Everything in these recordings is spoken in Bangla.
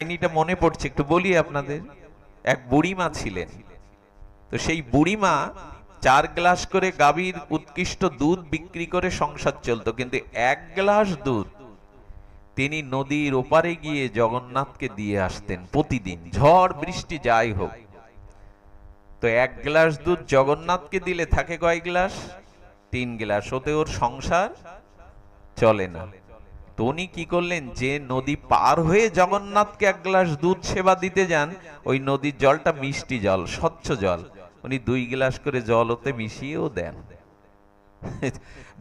কাহিনীটা মনে পড়ছে, একটু বলি আপনাদের। এক বুড়িমা ছিলেন। তো সেই বুড়িমা চার গ্লাস করে গাভীর উৎকৃষ্ট দুধ বিক্রি করে সংসার চলতো, কিন্তু এক গ্লাস দুধ তিনি নদীর ওপারে গিয়ে জগন্নাথকে দিয়ে আসতেন প্রতিদিন। ঝড়, বৃষ্টি, যাই হোক। তো এক গ্লাস দুধ জগন্নাথকে দিলে থাকে কয় গ্লাস? তিন গ্লাস। ওতে ওর সংসার চলে না। তো উনি কি করলেন? যে নদী পার হয়ে জগন্নাথকে এক গ্লাস দুধ সেবা দিতে যান, ওই নদীর জলটা মিষ্টি জল, স্বচ্ছ জল। উনি দুই গ্লাস করে জল ওতে মিশিয়েও দেন।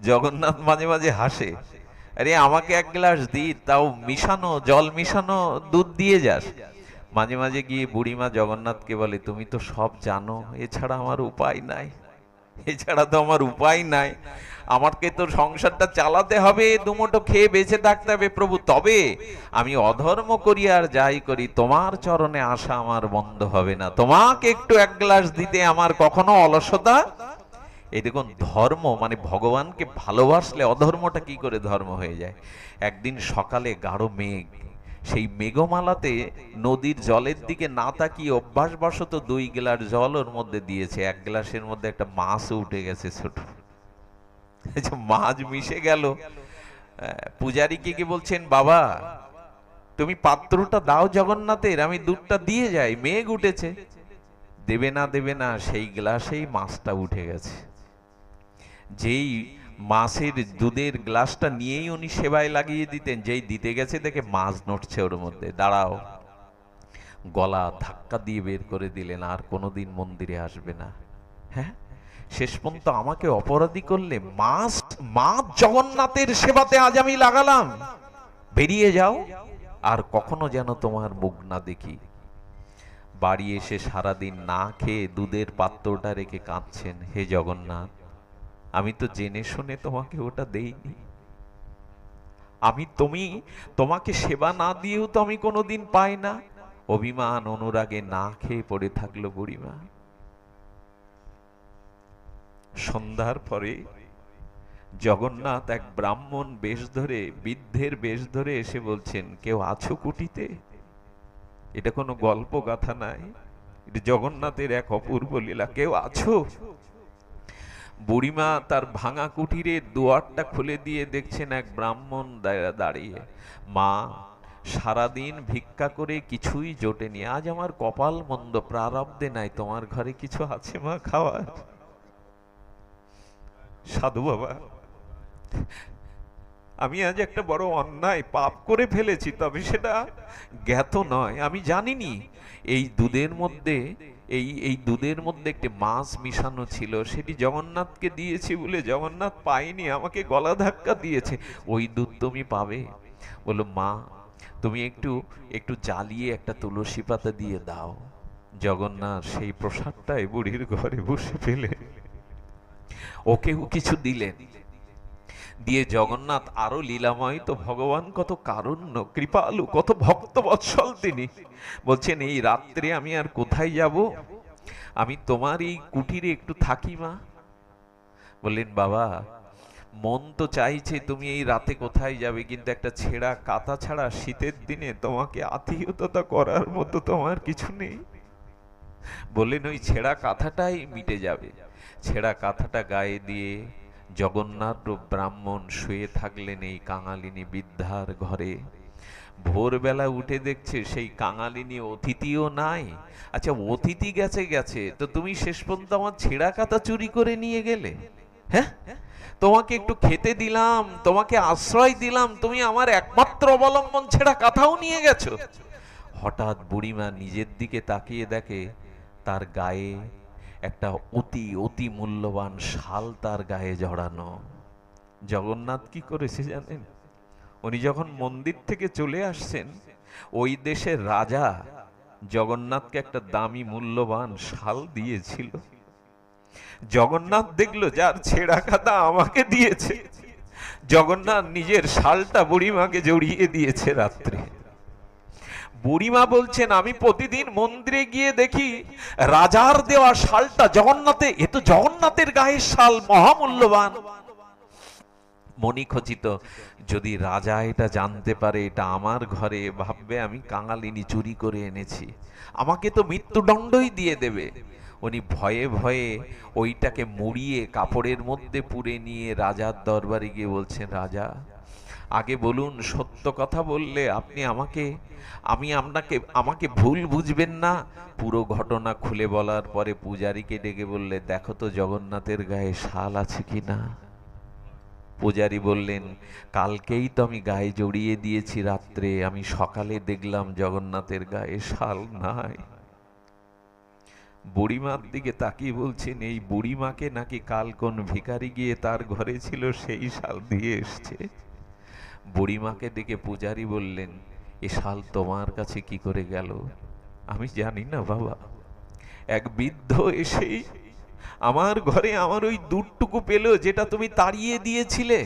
জগন্নাথ মাঝে মাঝে হাসে। আরে, আমাকে এক গ্লাস দি তাও মিশানো, জল মিশানো দুধ দিয়ে যাস। মাঝে মাঝে গিয়ে বুড়িমা জগন্নাথকে বলে, তুমি তো সব জানো, এছাড়া আমার উপায় নাই। এছাড়া তো আমার উপায় নাই। আমাকে তো সংসারটা চালাতে হবে দুমোটো খেয়ে বেঁচে থাকতে হবে প্রভু। তবে আমি অধর্ম করি আর যাই করি, তোমার চরণে আসা আমার বন্ধ হবে না। তোমাকে একটু এক গ্লাস দিতে আমার কখনো অলসতা? এই দেখুন, ধর্ম মানে ভগবানকে ভালোবাসলে অধর্মটা কি করে ধর্ম হয়ে যায়? একদিন সকালে গাঢ় মেঘ সেই মেঘমালাতে নদীর জলের দিকে না তাকিয়ে অভ্যাসবশত দুই গ্লাস জল ওর মধ্যে দিয়েছে। এক গ্লাসের মধ্যে একটা মাছও উঠে গেছে ছোট। মাছ মিশে গেল। পূজারীকে কি বলছেন, বাবা, তুমি পাত্রটা দাও জগন্নাথের, আমি দুধটা দিয়ে যাই, মেঘ উঠেছে। দেবে না দেবে না, সেই গ্লাসেই মাছটা উঠে গেছে। যেই মাছের দুধের গ্লাসটা নিয়েই উনি সেবায় লাগিয়ে দিতেন, যেই দিতে গেছে দেখে মাছ নড়ছে ওর মধ্যে। দাঁড়াও। গলা ধাক্কা দিয়ে বের করে দিলেন, আর কোনোদিন মন্দিরে আসবে না। হ্যাঁ? শেষ পর্যন্ত আমাকে অপরাধী করলে মাছ মাছ জগন্নাথের সেবাতে আজ আমি লাগালাম। বেরিয়ে যাও, আর কখনো যেন তোমার মুখ না দেখি। বাড়ি এসে সারাদিন না খেয়ে দুধের পাত্রটা রেখে কাঁদছেন, হে জগন্নাথ। আমি তো জেনে শুনে তোমাকে ওটা দেইনি। আমি তুমি, তোমাকে সেবা না দিয়েও তো আমি কোনোদিন পাই না। অভিমান, অনুরাগে না খেয়ে পড়ে থাকল বুড়িমা। সন্ধ্যার পরে জগন্নাথ এক ব্রাহ্মণ বেশ ধরে, বৃদ্ধের বেশ ধরে এসে বলছেন, কেউ আছো কুটিতে? এটা কোনো গল্প গাথা নাই। এটা জগন্নাথের এক অপূর্ব লীলা। কেউ আছো? বুড়িমা তার ভাঙা কুটিরের দুয়ারটা খুলে দিয়ে দেখছেন এক ব্রাহ্মণ দাঁড়িয়ে। মা, সারাদিন ভিক্ষা করে কিছুই জোটেনি। আজ আমার কপাল মন্দ, প্রারব্ধে নাই। তোমার ঘরে কিছু আছে মা খাওয়ার? সাধু বাবা, আমি আজ একটা বড় অন্যায় পাপ করে ফেলেছি, তবে সেটা জ্ঞাত নয়। আমি জানিনি, এই দুধের মধ্যে এই এই দুধের মধ্যে একটি মাছ মিশানো ছিল, সেটি জগন্নাথকে দিয়েছি বলে জগন্নাথ পাইনি আমাকে গলা ধাক্কা দিয়েছে। ওই দুধ তুমি পাবে। বলল, মা, তুমি একটু একটু জ্বালিয়ে একটা তুলসী পাতা দিয়ে দাও। জগন্নাথ সেই প্রসাদটাই বুড়ির ঘরে বসে ফেলে ওকেও কিছু দিলেন। দিয়ে জগন্নাথ আরও লীলাময় তো ভগবান, কত কারুণ্য, কৃপালু, কত ভক্ত বৎসল তিনি। বলছেন, এই রাত্রে আমি আর কোথায় যাব? আমি তোমার এই কুটিরে একটু থাকি, মা। বললেন, বাবা, মন তো চাইছে তুমি এই রাতে কোথায় যাবে, কিন্তু একটা ছেঁড়া কাতা ছাড়া শীতের দিনে তোমাকে আত্মীয়তা করার মতো তোমার কিছু নেই। বললেন, ওই ছেঁড়া কাঁথাটাই মিটে যাবে। ছেঁড়া কাঁথাটা গায়ে দিয়ে জগন্নাথ ব্রাহ্মণ শুয়ে থাকলেন এই কাঙালিনী বিদ্যার ঘরে। ভোরবেলা উঠে দেখছে সেই কাঙালিনী অতিথিও নাই। আচ্ছা অতিথি গেছে গেছে, তো তুমি শেষ পর্যন্ত আমার ছেঁড়া কাতা চুরি করে নিয়ে গেলে? হ্যাঁ? তোমাকে একটু খেতে দিলাম, তোমাকে আশ্রয় দিলাম, তুমি আমার একমাত্র অবলম্বন ছেঁড়া কাথাও নিয়ে গেছো। হঠাৎ বুড়িমা নিজের দিকে তাকিয়ে দেখে, তার গায়ে একটা অতি অতি মূল্যবান শাল তার গায়ে জড়ানো। জগন্নাথ কি করেছে জানেন? উনি যখন মন্দির থেকে চলে আসছেন, ওই দেশের রাজা জগন্নাথকে একটা দামি মূল্যবান শাল দিয়েছিল। জগন্নাথ দেখল, যার ছেঁড়া খাতা আমাকে দিয়েছে। জগন্নাথ নিজের শালটা বুড়িমাকে জড়িয়ে দিয়েছে রাত্রে। বুড়িমা বলছেন, আমি প্রতিদিন মন্দিরে গিয়ে দেখি রাজার দেওয়া শালটা জগন্নাথে, এ তো জগন্নাথের গায়ের শাল, মহামূল্যবান। মণিখচিত যদি রাজা এটা জানতে পারে, এটা আমার ঘরে, ভাববে আমি কাঙালিনী চুরি করে এনেছি। আমাকে তো মৃত্যুদণ্ডই দিয়ে দেবে। উনি ভয়ে ভয়ে ওইটাকে মুড়িয়ে কাপড়ের মধ্যে পুরে নিয়ে রাজার দরবারে গিয়ে বলছেন, রাজা আগে বলুন, সত্য কথা বললে আপনি আমাকে, আমি আপনাকে, আমাকে ভুল বুঝবেন না? পুরো ঘটনা খুলে বলার পরে পূজারীকে ডেকে বললে, দেখো তো জগন্নাথের গায়ে শাল আছে কি না? পূজারী বললেন, কালকেই তো আমি গায়ে জড়িয়ে দিয়েছি রাত্রে, আমি সকালে দেখলাম জগন্নাথের গায়ে শাল নাই। বুড়িমার দিকে তাকিয়ে বলছেন, এই বুড়িমাকে নাকি কাল কোন ভিখারি গিয়ে তার ঘরে ছিল, সেই শাল দিয়ে এসছে? বুড়িমাকে ডেকে পূজারি বললেন, এ শাল তোমার কাছে কি করে গেল? আমি জানি না বাবা। এক বৃদ্ধ এসেই আমার ঘরে আমার ওই দুধটুকু পেল যেটা তুমি তাড়িয়ে দিয়েছিলে।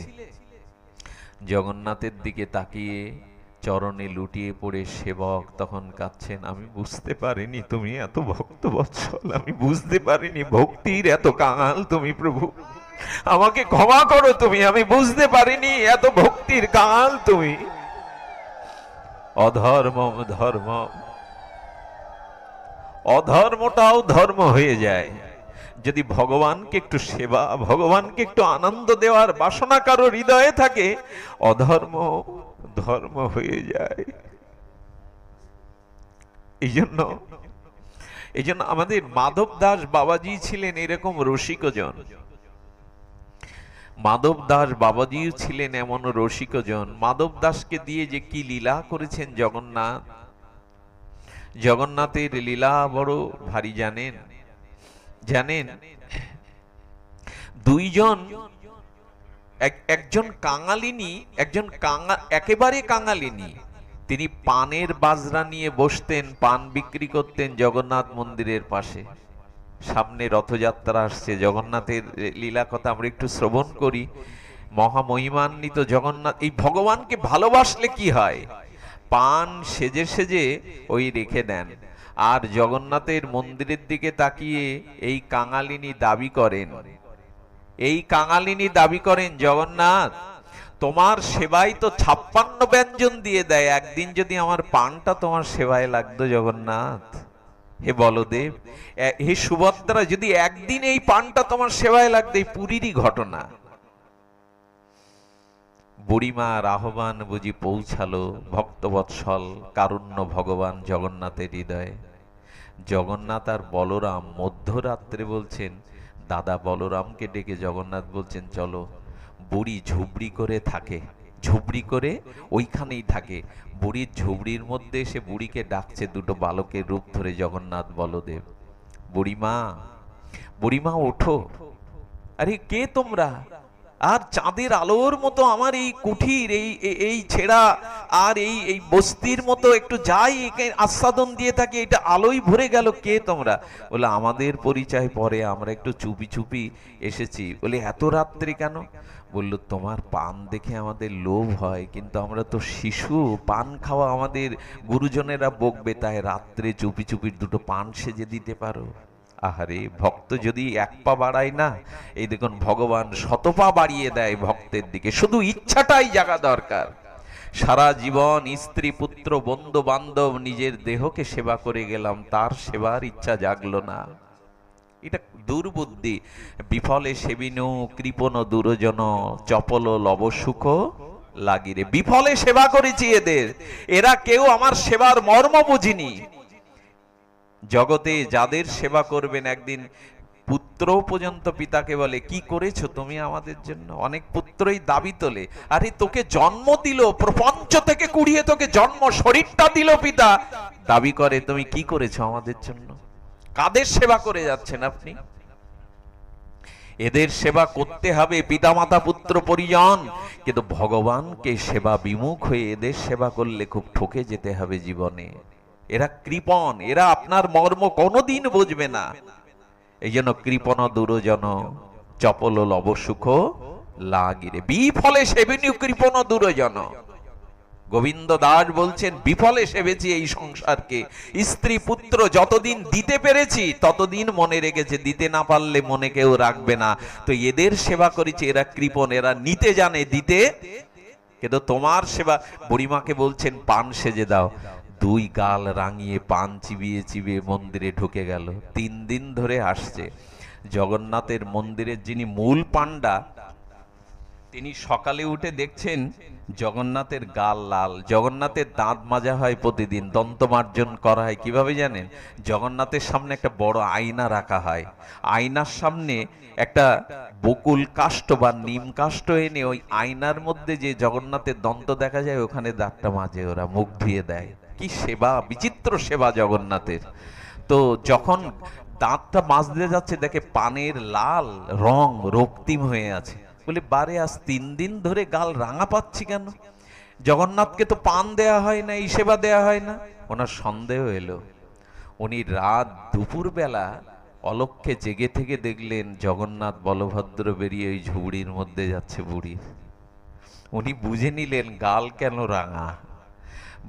জগন্নাথের দিকে তাকিয়ে চরণে লুটিয়ে পড়ে সেবক তখন কাঁদছেন, আমি বুঝতে পারিনি তুমি এত ভক্ত বৎসল আমি বুঝতে পারিনি ভক্তির এত কাঙাল তুমি প্রভু। আমাকে ক্ষমা করো তুমি, আমি বুঝতে পারিনি এত ভক্তির কাল তুমি। অধর্ম ধর্ম অধর্মটাও ধর্ম হয়ে যায়। যদি ভগবানকে একটু সেবা, ভগবানকে একটু আনন্দ দেওয়ার বাসনা কারও হৃদয়ে থাকে, অধর্ম, ধর্ম হয়ে যায়। এই জন্য এই জন্য আমাদের মাধব দাস বাবাজি ছিলেন এরকম রসিকজন। মাধব দাস বাবাজিও ছিলেন এমন রসিকজন মাধব দাসকে দিয়ে যে কি লীলা করেছেন জগন্নাথ? জগন্নাথের লীলা বড় ভারী, জানেন? জানেন? দুইজন, এক- একজন কাঙালিনী, একজন কাঙা, একেবারে কাঙালিনী। তিনি পানের বাজরা নিয়ে বসতেন, পান বিক্রি করতেন জগন্নাথ মন্দিরের পাশে। সামনে রথযাত্রা আসছে। জগন্নাথের লীলা কথা আমরা একটু শ্রবণ করি। মহামহিমান্বিত জগন্নাথ, এই ভগবানকে ভালোবাসলে কি হয়? পান সেজে সেজে ওই রেখে দেন। আর জগন্নাথের মন্দিরের দিকে তাকিয়ে এই কাঙালিনী দাবি করেন। এই কাঙালিনী দাবি করেন, জগন্নাথ, তোমার সেবাই তো ছাপ্পান্ন ব্যঞ্জন দিয়ে দেয়। একদিন যদি আমার পানটা তোমার সেবায় লাগতো, জগন্নাথ। হে বলদেব হে সুভদ্রা, যদি একদিন এই পানটা তোমার সেবায় লাগতো এই পুরীরই ঘটনা। বুড়িমার আহ্বান বুঝি পৌঁছালো ভক্তবৎসল কারুণ্য ভগবান জগন্নাথের হৃদয়ে। জগন্নাথ আর বলরাম মধ্যরাত্রে বলছেন, দাদা বলরামকে ডেকে জগন্নাথ বলছেন, চলো, বুড়ি ঝুবড়ি করে থাকে। ঝুবড়ি করে ওইখানেই থাকে। বুড়ির ঝুবড়ির মধ্যে সে বুড়িকে ডাকছে, দুটো বালকের রূপ ধরে জগন্নাথ বলদেব। বুড়িমা বুড়িমা ওঠো। আরে কে তোমরা? আর চাঁদের আলোর মতো আমার এই কুঠির, এই, এই- ছেঁড়া, আর এই এই বস্তির মতো একটু যাই আস্বাদন দিয়ে থাকি এটা আলোই ভরে গেল, কে তোমরা? বলে, আমাদের পরিচয় পরে আমরা একটু চুপি চুপি এসেছি। বলে, এত রাত্রি কেন? বলল, তোমার পান দেখে আমাদের লোভ হয়, কিন্তু আমরা তো শিশু, পান খাওয়া আমাদের গুরুজনেরা বকবে, তাই রাত্রে চুপি চুপি দুটো পান সেজে দিতে পারো। আহারে, ভক্ত যদি এক পা বাড়ায় না, এই দেখুন ভগবান শত পা বাড়িয়ে দেয় ভক্তের দিকে, শুধু ইচ্ছাটাই জাগা দরকার। সারা জীবন স্ত্রী, পুত্র বন্ধু বান্ধব নিজের দেহকে সেবা করে গেলাম, তার সেবার ইচ্ছা জাগলো না। এটা দুর্বুদ্ধি। বিফলে সেবিনু, কৃপণ, দুরজন, চপল, লবসুখ লাগিরে। বিফলে সেবা করেছি এদের। এরা কেউ আমার সেবার মর্ম বুঝিনি। জগতে যাদের সেবা করবেন একদিন, পুত্র পর্যন্ত পিতাকে বলে, কি করেছ তুমি আমাদের জন্য? অনেক পুত্রই দাবি তোলে। আরে, তোকে জন্ম দিল, প্রপঞ্চ থেকে কুড়িয়ে তোকে জন্ম, শরীরটা দিল পিতা। দাবি করে, তুমি কি করেছ আমাদের জন্য? কাদের সেবা করে যাচ্ছেন আপনি? এদের সেবা করতে হবে পিতামাতা, পুত্র, পরিজন। কিন্তু ভগবানকে সেবা বিমুখ হয়ে এদের সেবা করলে খুব ঠকে যেতে হবে জীবনে। এরা কৃপণ, এরা আপনার মর্ম কোনোদিন বুঝবে না। এই জন্য কৃপণ দুরজন, চপল লবসুখ লাগিরে। বিফলে সেবিনী কৃপণ দুরজন। গোবিন্দ দাস বলছেন, বিফলে সেবেছি এই সংসারকে। স্ত্রী পুত্র যতদিন দিতে পেরেছি, ততদিন মনে রেখেছে দিতে না পারলে মনে কেউ রাখবে না। তো এদের সেবা করেছে, এরা কৃপণ, এরা নিতে জানে, দিতে। কিন্তু তোমার সেবা, বুড়িমাকে বলছেন, পান সেজে দাও। দুই গাল রাঙিয়ে পান চিবিয়ে চিবিয়ে মন্দিরে ঢুকে গেল। তিন দিন ধরে আসছে। জগন্নাথের মন্দিরের যিনি মূল পাণ্ডা তিনি সকালে উঠে দেখছেন জগন্নাথের গাল লাল। জগন্নাথের দাঁত মাজা হয় প্রতিদিন দন্তমার্জন করা হয়। কীভাবে জানেন? জগন্নাথের সামনে একটা বড় আয়না রাখা হয়। আয়নার সামনে একটা বকুল কাষ্ট বা নিম কাষ্ঠ এনে ওই আয়নার মধ্যে যে জগন্নাথের দন্ত দেখা যায়, ওখানে দাঁতটা মাজে, ওরা মুখ ধুয়ে দেয়। কি সেবা, বিচিত্র সেবা জগন্নাথের। তো যখন দাঁতটা মাজতে যাচ্ছে, দেখে পানের লাল রং রক্তিম হয়ে আছে। বলে, বারে, আজ তিন দিন ধরে গাল রাঙা পাচ্ছি কেন? জগন্নাথকে তো পান দেয়া হয় না, এই সেবা দেয়া হয় না। ওনার সন্দেহ এলো। উনি রাত দুপুর বেলা অলক্ষে জেগে থেকে দেখলেন জগন্নাথ বলভদ্র বেরিয়ে ওই ঝুড়ির মধ্যে যাচ্ছে বুড়ির উনি বুঝে নিলেন গাল কেন রাঙা।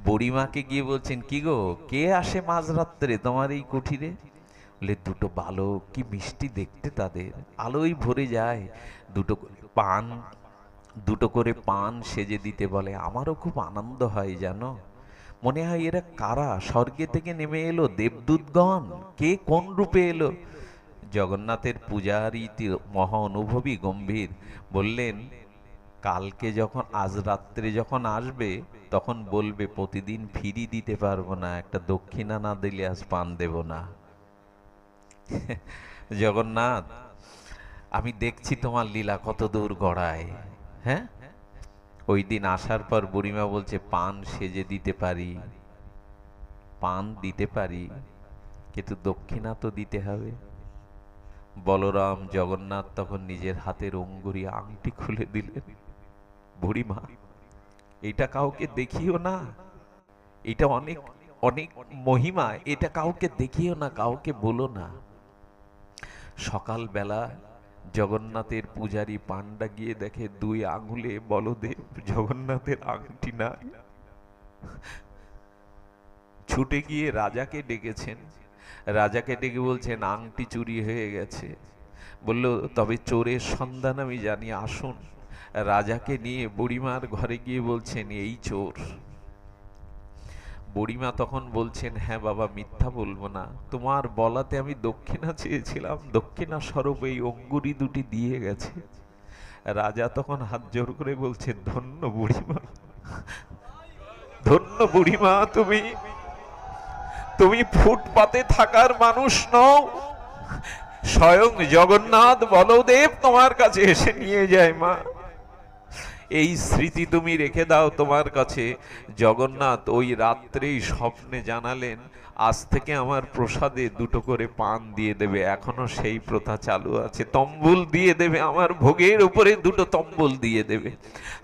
বুড়িমাকে গিয়ে বলছেন, কি গো, কে আসে মাঝরাত্রে তোমার এই কুঠিরে? বলে, দুটো বালক, কি মিষ্টি দেখতে তাদের। আলোই ভরে যায়, দুটো পান, দুটো করে পান সেজে দিতে বলে, আমারও খুব আনন্দ হয় জানো। মনে হয় এরা কারা? স্বর্গে থেকে নেমে এলো দেবদূতগণ? কে কোন রূপে এলো? জগন্নাথের পূজারী তি- মহা অনুভবী গম্ভীর বললেন, কালকে যখন, আজ রাত্রে যখন আসবে, তখন বলবে, প্রতিদিন ফিরি দিতে পারব না, একটা দক্ষিণা না দিলে আজ পান দেব না। জগন্নাথ আমি দেখছি তোমার লীলা কত দূর গড়ায়। হ্যাঁ? ওই দিন আসার পর বুড়িমা বলছে, পান সেজে দিতে পারি। পান দিতে পারি, কিন্তু দক্ষিণা তো দিতে হবে। বলরাম জগন্নাথ তখন নিজের হাতের অঙ্গুরি আংটি খুলে দিলেন। বুড়িমা, এটা কাউকে দেখিও না। এটা অনেক অনেক মহিমা। এটা কাউকে দেখিও না, কাউকে বলো না। সকালবেলা জগন্নাথের পূজারী পান্ডা গিয়ে দেখে দুই আঙুলে বলদেব জগন্নাথের আংটি নাই। ছুটে গিয়ে রাজাকে ডেকেছেন। রাজাকে ডেকে বলছেন, আংটি চুরি হয়ে গেছে। বলল, তবে চোরের সন্ধান আমি জানি, আসুন। রাজাকে নিয়ে বুড়িমার ঘরে গিয়ে বলছেন, এই চোর। বুড়িমা তখন বলছেন হ্যাঁ বাবা, মিথ্যা বলব না। তোমার বলাতে আমি দক্ষিণা চেয়েছিলাম। দক্ষিণা স্বরূপ এই অঙ্গুরি দুটি দিয়ে গেছে। রাজা তখন হাত জোর করে বলছে ধন্য বুড়িমা ধন্য বুড়িমা, তুমি তুমি ফুটপাতে থাকার মানুষ নও। স্বয়ং জগন্নাথ বলদেব তোমার কাছে এসে নিয়ে যায় মা। এই স্মৃতি তুমি রেখে দাও তোমার কাছে। জগন্নাথ ওই রাত্রেই স্বপ্নে জানালেন, আজ থেকে আমার প্রসাদে দুটো করে পান দিয়ে দেবে, এখনও সেই প্রথা চালু আছে। তম্বুল দিয়ে দেবে, আমার ভোগের উপরে দুটো তম্বুল দিয়ে দেবে।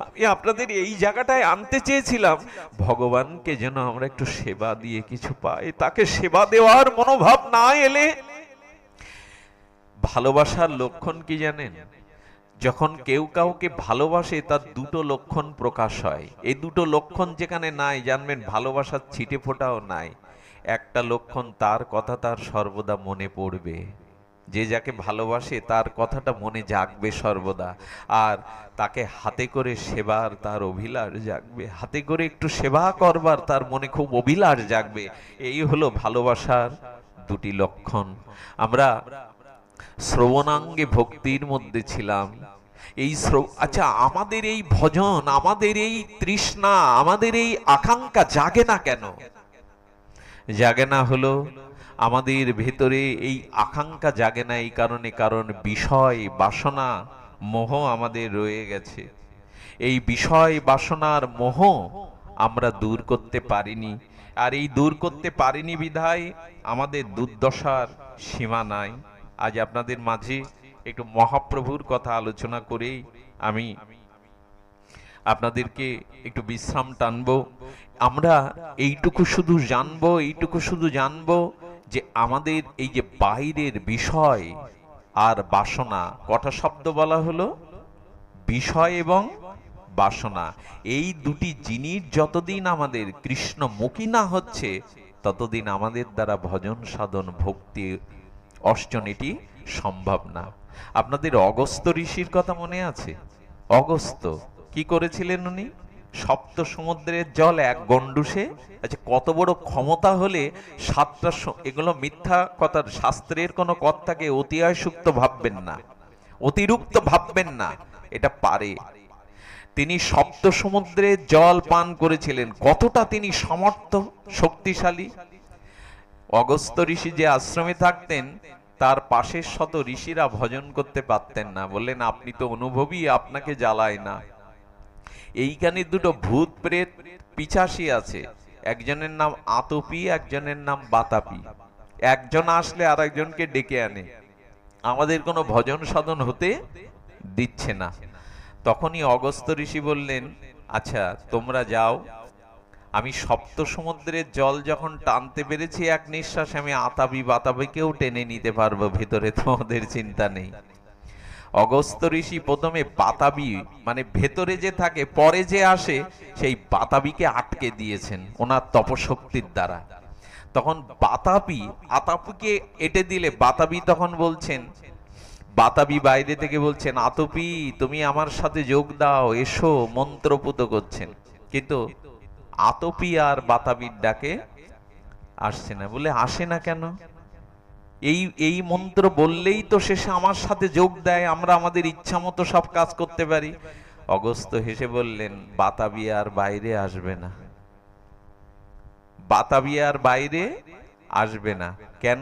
আমি আপনাদের এই জায়গাটায় আনতে চেয়েছিলাম। ভগবানকে যেন আমরা একটু সেবা দিয়ে কিছু পাই, তাকে সেবা দেওয়ার মনোভাব না এলে ভালোবাসার লক্ষণ কি জানেন? যখন কেউ কাউকে ভালোবাসে, তার দুটো লক্ষণ প্রকাশ হয়। এই দুটো লক্ষণ যেখানে নাই, জানবেন, ভালোবাসার ছিটে ফোটাও নাই। একটা লক্ষণ তার কথা তার সর্বদা মনে পড়বে। যে যাকে ভালোবাসে, তার কথাটা মনে জাগবে সর্বদা। আর তাকে হাতে করে সেবার তার অভিলাষ জাগবে। হাতে করে একটু সেবা করবার তার মনে খুব অভিলাষ জাগবে। এই হলো ভালোবাসার দুটি লক্ষণ। আমরা শ্রবণাঙ্গে ভক্তির মধ্যে ছিলাম। এই আচ্ছা আমাদের এই ভজন, আমাদের এই তৃষ্ণা, আমাদের এই আকাঙ্ক্ষা জাগে না কেন? জাগে না হলো আমাদের ভেতরে এই আকাঙ্ক্ষা জাগে না এই কারণে, কারণ বিষয়, বাসনা, মোহ আমাদের রয়ে গেছে। এই বিষয়, বাসনার মোহ আমরা দূর করতে পারিনি। আর এই দূর করতে পারিনি বিধায় আমাদের দুর্দশার সীমা নাই। আজ আপনাদের মাঝে একটু মহাপ্রভুর কথা আলোচনা করেই আমি আপনাদেরকে একটু বিশ্রাম টানবো। আমরা এইটুকু শুধু জানব, এইটুকু শুধু জানব যে আমাদের এই যে বাইরের বিষয় আর বাসনা, কটা শব্দ বলা হলো? বিষয় এবং বাসনা। এই দুটি জিনিস যতদিন আমাদের কৃষ্ণমুখী না হচ্ছে, ততদিন আমাদের দ্বারা ভজন সাধন ভক্তি অর্জন এটি সম্ভব না। আপনাদের অগস্ত ঋষির কথা মনে আছে? অগস্ত, কি করেছিলেন উনি? সপ্ত সমুদ্রের জল, এক গন্ডুসে আচ্ছা কত বড় ক্ষমতা হলে সাতটা এগুলো মিথ্যা কথার, শাস্ত্রের কোনো কথাকে অতিআয়সুক্ত ভাববেন না। অতিরিক্ত ভাববেন না, এটা পারে। তিনি সপ্ত সমুদ্রে জল পান করেছিলেন। কতটা তিনি সমর্থ, শক্তিশালী? অগস্ত ঋষি যে আশ্রমে থাকতেন, তার পাশের শত ঋষিরা ভজন করতে পারতেন না। বললেন, আপনি তো অনুভবী, আপনাকে জ্বালায় না। এইখানে দুটো ভূত প্রেত পিছাসি আছে। একজনের নাম আতপি, একজনের নাম বাতাপি। একজন আসলে আর একজনকে ডেকে আনে। আমাদের কোনো ভজন সাধন হতে দিচ্ছে না। তখনই অগস্ত ঋষি বললেন আচ্ছা তোমরা যাও আমি সপ্ত সমুদ্রের জল যখন টানতে পেরেছি, এক নিঃশ্বাসে আমি আতাবি বাতাবিকেও টেনে নিতে পারব, ভেতরে তোমাদের চিন্তা নেই। অগস্ত ঋষি প্রথমে বাতাবি মানে ভেতরে যে থাকে, পরে যে আসে, সেই বাতাবিকে আটকে দিয়েছেন ওনার তপশক্তির দ্বারা। তখন বাতাবি আতাপিকে এটে দিলে, বাতাবি তখন বলছেন, বাতাবি বাইরে থেকে বলছেন, আতপি, তুমি আমার সাথে যোগ দাও, এসো, মন্ত্রপুত করছেন। কিন্তু আতপি আর বাতাবির ডাকে আসছে না। বলে, আসে না কেন? এই এই মন্ত্র বললেই তো শেষে আমার সাথে যোগ দেয়, আমরা আমাদের ইচ্ছা মতো সব কাজ করতে পারি। অগস্ত হেসে বললেন, বাতাবি আর বাইরে আসবে না। বাতাবি আর বাইরে আসবে না। কেন?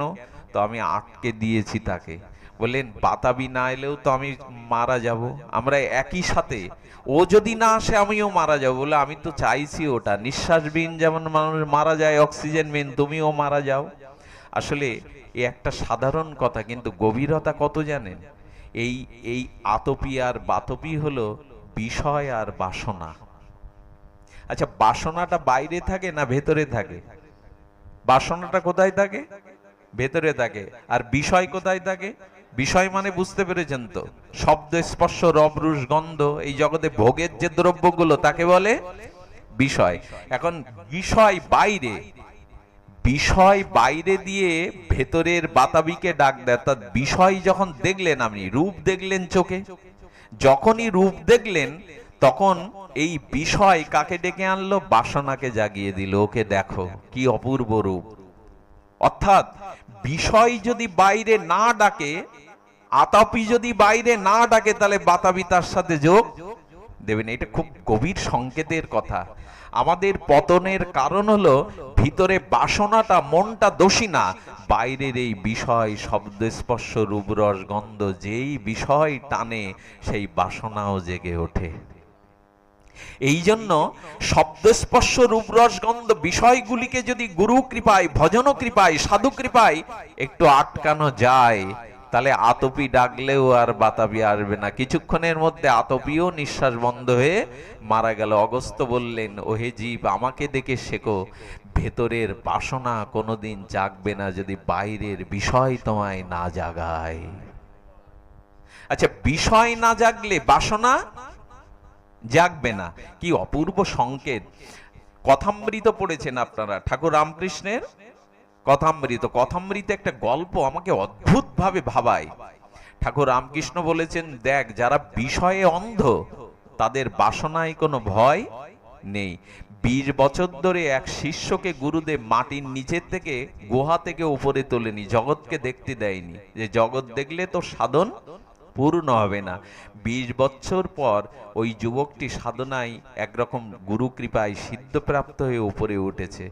তো আমি আটকে দিয়েছি তাকে। বললেন, বাতাবি না এলেও তো আমি মারা যাব। আমরা একই সাথে, ও যদি না আসে আমিও মারা যাব। বলে, আমি তো চাইছি ওটা। নিঃশ্বাস বিন যেমন মানুষ মারা যায়, অক্সিজেন বিন তুমিও মারা যাও। আসলে, এ একটা সাধারণ কথা, কিন্তু গভীরতা কত জানেন? এই এই আতপি আর বাতপি হলো বিষয় আর বাসনা। আচ্ছা বাসনাটা বাইরে থাকে না ভেতরে থাকে? বাসনাটা কোথায় থাকে? ভেতরে থাকে আর বিষয় কোথায় থাকে বিষয় মানে বুঝতে পেরেছেন তো? শব্দ স্পর্শ, রব, রুশ, গন্ধ, এই জগতে ভোগের যে দ্রব্যগুলো তাকে বলে বিষয়। এখন বিষয় বাইরে। বিষয় বাইরে দিয়ে ভেতরের বাতাবিকে ডাক দেয়। অর্থাৎ বিষয় যখন দেখলেন আপনি, রূপ দেখলেন চোখে, যখনই রূপ দেখলেন, তখন এই বিষয় কাকে ডেকে আনলো? বাসনাকে জাগিয়ে দিল। ওকে দেখো, কি অপূর্ব রূপ। অর্থাৎ বিষয় যদি বাইরে না ডাকে, আতাপি যদি বাইরে না ডাকে, তাহলে বাতাবি তার সাথে যোগ দেবেন। এটা খুব গভীর সংকেতের কথা। আমাদের পতনের কারণ হলো ভিতরে বাসনাটা, মনটা দোষী না। বাইরের এই বিষয়, শব্দ, স্পর্শ রূপরস গন্ধ, যেই বিষয় টানে, সেই বাসনাও জেগে ওঠে। এই জন্য শব্দস্পর্শ রূপরস গন্ধ বিষয়গুলিকে যদি গুরু কৃপায়, ভজন কৃপায়, সাধু কৃপায় একটু আটকানো যায়, তাহলে আতপি ডাকলেও আর বাতাবি আসবে না। কিছুক্ষণের মধ্যে আতপিও নিঃশ্বাস বন্ধ হয়ে মারা গেল। অগস্ত বললেন, ওহে জীব, আমাকে দেখে শেখো, ভেতরের বাসনা কোনোদিন জাগবে না যদি বাইরের বিষয় তোমায় না জাগায়। আচ্ছা বিষয় না জাগলে বাসনা? জাগবে না। কি অপূর্ব সংকেত। কথামৃত পড়েছেন আপনারা। ঠাকুর রামকৃষ্ণের কথামৃত। কথামৃত একটা গল্প আমাকে অদ্ভুত ভাবে ভাবায়। ঠাকুর রামকৃষ্ণ বলেছেন, দেখ, যারা বিষয়ে অন্ধ, তাদের বাসনায় কোনো ভয় নেই। বিশ বছর ধরে এক শিষ্যকে গুরুদেব মাটির নিচের থেকে গুহা থেকে উপরে তোলেনি, জগৎকে দেখতে দেয়নি। যে জগৎ দেখলে তো সাধন পূর্ণ হবে না। বিশ বছর পর ওই যুবকটি সাধনায় একরকম গুরু কৃপায় সিদ্ধপ্রাপ্ত হয়ে উপরে উঠেছে।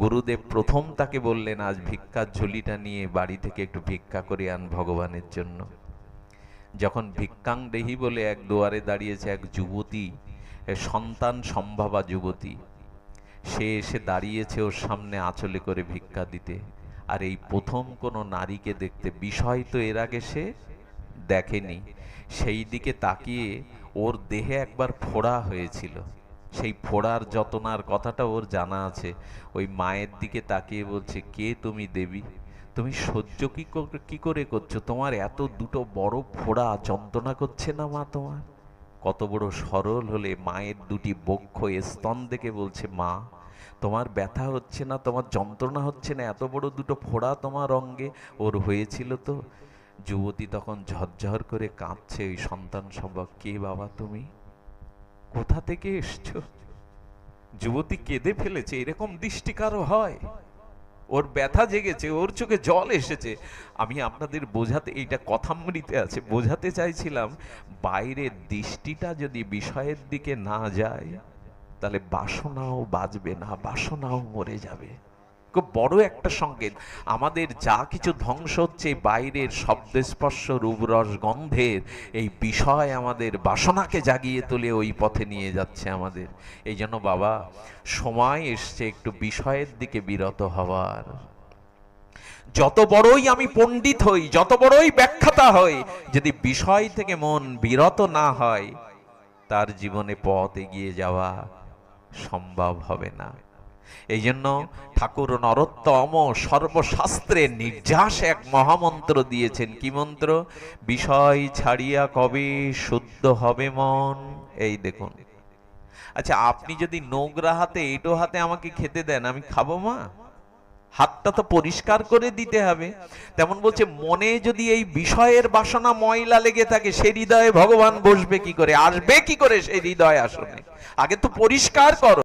গুরুদেব প্রথম তাকে বললেন, আজ ভিক্ষার ঝুলিটা নিয়ে বাড়ি থেকে একটু ভিক্ষা করে আন ভগবানের জন্য। যখন ভিক্ষাং দেহি বলে এক দুয়ারে দাঁড়িয়েছে এক যুবতী সন্তান সম্ভাবা যুবতী, সে এসে দাঁড়িয়েছে ওর সামনে আঁচলে করে ভিক্ষা দিতে। আর এই প্রথম কোনো নারীকে দেখতে বিষয় তো এর আগে সে দেখেনি। সেই দিকে তাকিয়ে ওর দেহে একবার ফোড়া হয়েছিল। সেই ফোড়ার যতনার কথাটা ওর জানা আছে, ওই মায়ের দিকে তাকিয়ে বলছে, কে তুমি দেবী? তুমি সহ্য কি কি করে করছ? তোমার এত দুটো বড় ফোড়া যন্ত্রণা করছে না মা তোমার? কত বড় সরল হলে মায়ের দুটি বক্ষ স্তন দেখে বলছে, মা, তোমার ব্যথা হচ্ছে না, তোমার যন্ত্রণা হচ্ছে না, এত বড় দুটো ফোড়া তোমার অঙ্গে, ওর হয়েছিল তো? যুবতী তখন ঝরঝর করে কাঁদছে ওই সন্তান সম্ভব কে বাবা তুমি? কোথা থেকে এসছো? যুবতী কেঁদে ফেলেছে, এরকম দৃষ্টি কারও হয়? ওর ব্যথা জেগেছে, ওর চোখে জল এসেছে। আমি আপনাদের বোঝাতে, এইটা কথামৃতে আছে, বোঝাতে চাইছিলাম বাইরের দৃষ্টিটা যদি বিষয়ের দিকে না যায়, তাহলে বাসনাও বাজবে না, বাসনাও মরে যাবে। খুব বড় একটা সংকেত। আমাদের যা কিছু ধ্বংস হচ্ছে বাইরের শব্দস্পর্শ, রূপরস গন্ধের এই বিষয় আমাদের বাসনাকে জাগিয়ে তুলে ওই পথে নিয়ে যাচ্ছে আমাদের। এই জন্য বাবা, সময় এসছে একটু বিষয়ের দিকে বিরত হওয়ার। যত বড়ই আমি পণ্ডিত হই, যত বড়ই ব্যাখ্যাতা হই, যদি বিষয় থেকে মন বিরত না হয়, তার জীবনে পথ এগিয়ে যাওয়া সম্ভব হবে না। এই জন্য ঠাকুর নরোত্তম সর্বশাস্ত্রে নির্যাস এক মহামন্ত্র দিয়েছেন। কি মন্ত্র? বিষয় ছাড়িয়া কবে শুদ্ধ হবে মন? এই দেখুন। আচ্ছা আপনি যদি নোংরা হাতে, এটো হাতে আমাকে খেতে দেন, আমি খাব মা? হাতটা তো পরিষ্কার করে দিতে হবে। তেমন বলছে, মনে যদি এই বিষয়ের বাসনা ময়লা লেগে থাকে, সে হৃদয়ে ভগবান বসবে কি করে? আসবে কি করে সেই হৃদয় আসনে? আগে তো পরিষ্কার করো।